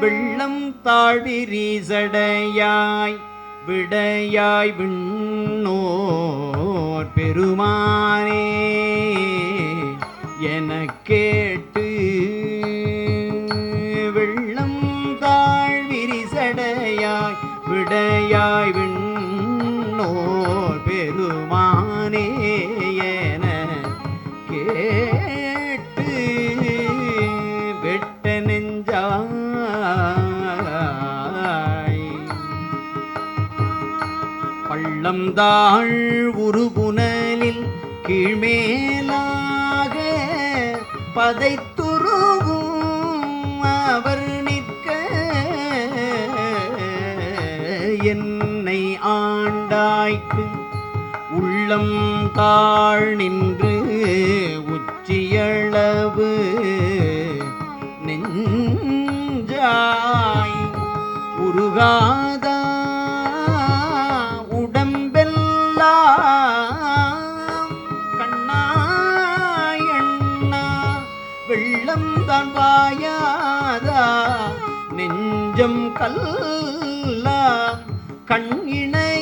வெள்ளம் தாழ்விரீசடையாய் விடையாய் விண்ணோர் பெருமானே என கேட்டு வெள்ளம் தாழ்விரிசடையாய் விடையாய் விண்ணோர் பெருமானே. பள்ளம் தாழ் உருபுனலில் கீழ்மேலாக பதைத்துருவும் அவர் நிற்க என்னை ஆண்டாய்க்கு உள்ளம் தாழ் நின்று உச்சியளவு நெஞ்சாய் உருகா வெள்ளம் தான் பாயாதா நெஞ்சம் கல்லா கண்ணினை